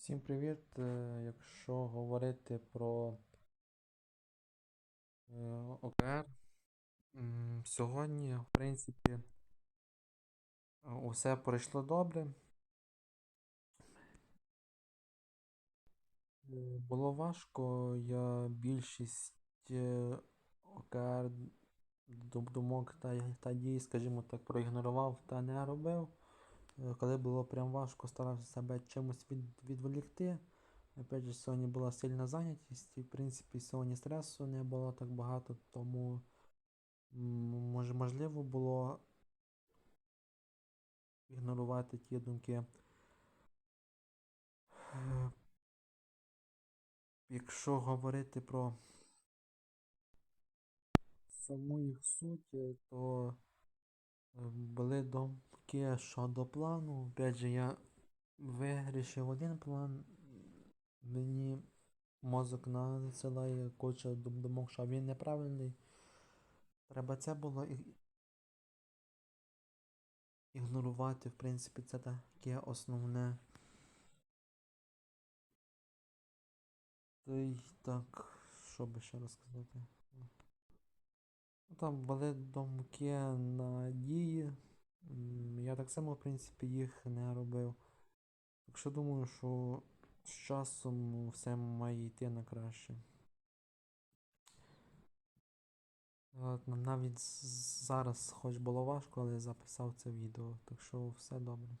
Всім привіт! Е, Якщо говорити про е, ОКР, сьогодні, в принципі, усе пройшло добре. Е, Було важко, я більшість ОКР дум- думок та, та дій, скажімо так, проігнорував та не робив. Е, Коли було прям важко, старався себе чимось від, відволікти. Опять же, сьогодні була сильна зайнятість, і в принципі сьогодні стресу не було так багато, тому може, можливо було ігнорувати ті думки. Е, Якщо говорити про саму їх суть, е, то були думки щодо плану. Опять же, я вирішив один план, мені мозок надсилає куча дум- думок, що він неправильний. Треба це було ігнорувати, в принципі, це таке основне. Та й так, що би ще розказати? Ну, Там були думки на дії. М, Я так само, в принципі, їх не робив. Так що думаю, що з часом все має йти на краще. Навіть зараз, хоч було важко, але записав це відео, так що все добре.